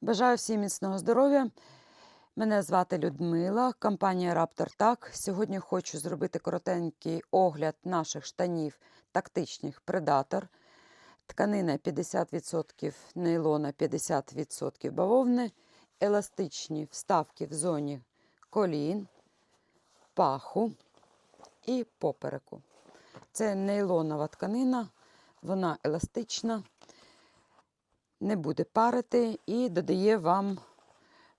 Бажаю всім міцного здоров'я. Мене звати Людмила, компанія Raptor Так. Сьогодні хочу зробити коротенький огляд наших штанів тактичних Predator. Тканина 50% нейлона, 50% бавовни, еластичні вставки в зоні колін, паху і попереку. Це нейлонова тканина, вона еластична, не буде парити і додає вам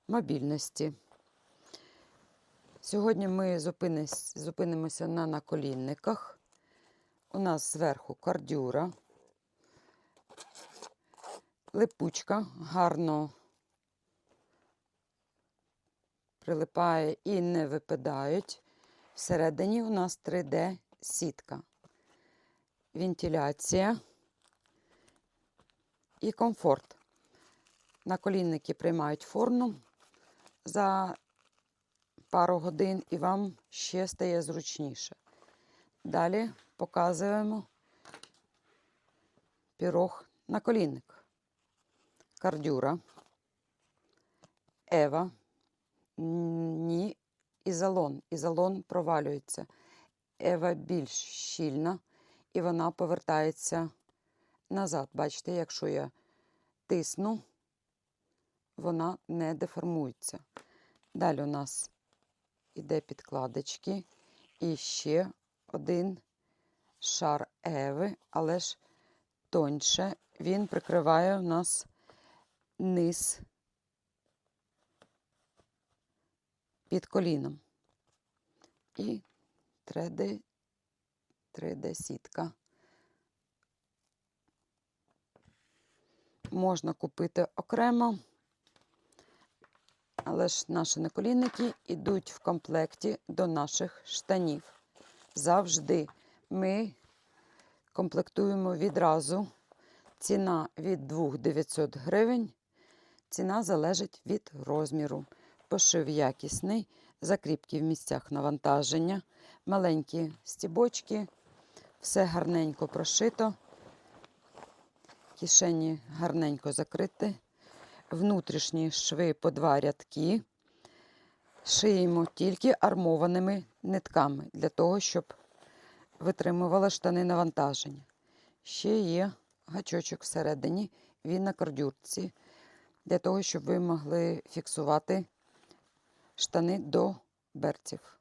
мобільності. Сьогодні ми зупинимося на наколінниках. У нас зверху кордюра, липучка гарно прилипає і не випадають. Всередині у нас 3D сітка, вентиляція і комфорт. Наколінники приймають форму за пару годин і вам ще стає зручніше. Далі показуємо пірог наколінник. Кардюра, Ева, ні, ізолон. Ізолон провалюється. Ева більш щільна і вона повертається назад. Бачите, якщо я тисну, вона не деформується. Далі у нас іде підкладочки і ще один шар Еви, але ж тоньше. Він прикриває у нас низ під коліном. І 3D, 3D сітка. Можна купити окремо, але ж наші наколінники йдуть в комплекті до наших штанів. Завжди ми комплектуємо відразу. Ціна від 2900 гривень. Ціна залежить від розміру. Пошив якісний, закріпки в місцях навантаження, маленькі стібочки, все гарненько прошито, кишені гарненько закриті, внутрішні шви по два рядки. Шиємо тільки армованими нитками для того, щоб витримували штани навантаження. Ще є гачочок всередині, він на кордюрці, для того, щоб ви могли фіксувати штани до берців.